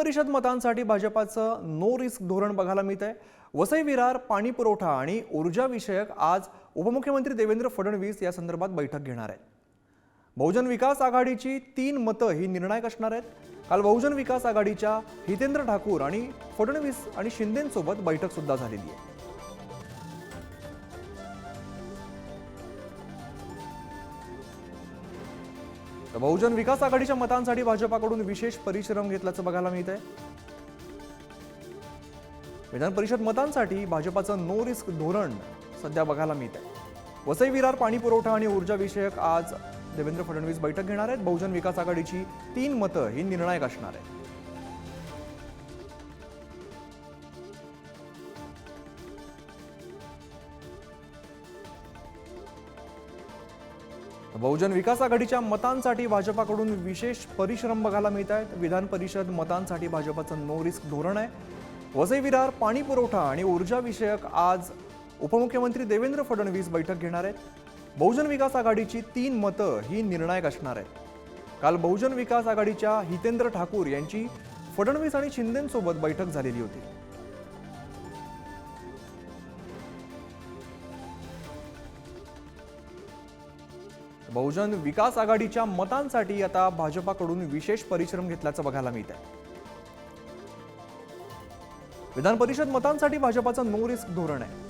परिषद मतांसाठी भाजपाचं no risk धोरण बघायला मिळत आहे वसई विरार पाणी पुरवठा आणि ऊर्जा विषयक आज उपमुख्यमंत्री देवेंद्र फडणवीस या संदर्भात बैठक घेणार आहेत. बहुजन विकास आघाडीची तीन मतं ही निर्णायक असणार आहेत. काल बहुजन विकास आघाडीच्या हितेंद्र ठाकूर आणि फडणवीस आणि शिंदेंसोबत बैठक सुद्धा झालेली आहे. तर बहुजन विकास आघाडीच्या मतांसाठी भाजपाकडून विशेष परिश्रम घेतल्याचं बघायला मिळत आहे विधान परिषद मतांसाठी भाजपाचं नो रिस्क धोरण सध्या बघायला मिळत आहे वसई विरार पाणी पुरवठा आणि ऊर्जा विषयक आज देवेंद्र फडणवीस बैठक घेणार आहेत. बहुजन विकास आघाडीची तीन मतं ही निर्णायक असणार आहेत. बहुजन विकास आघाडीच्या मतांसाठी भाजपाकडून विशेष परिश्रम बघायला मिळत आहेत. विधान परिषद मतांसाठी भाजपाचं नो रिस्क धोरण आहे. वसई विरार पाणी पुरवठा आणि ऊर्जा विषयक आज उपमुख्यमंत्री देवेंद्र फडणवीस बैठक घेणार आहेत. बहुजन विकास आघाडीची तीन मतं ही निर्णायक असणार आहेत. काल बहुजन विकास आघाडीच्या हितेंद्र ठाकूर यांची फडणवीस आणि शिंदेंसोबत बैठक झालेली होती. बहुजन विकास आघाडीच्या मतांसाठी आता भाजपाकडून विशेष परिश्रम घेतल्याचं बघायला मिळत आहे विधान परिषद मतांसाठी भाजपाचं नो रिस्क धोरण आहे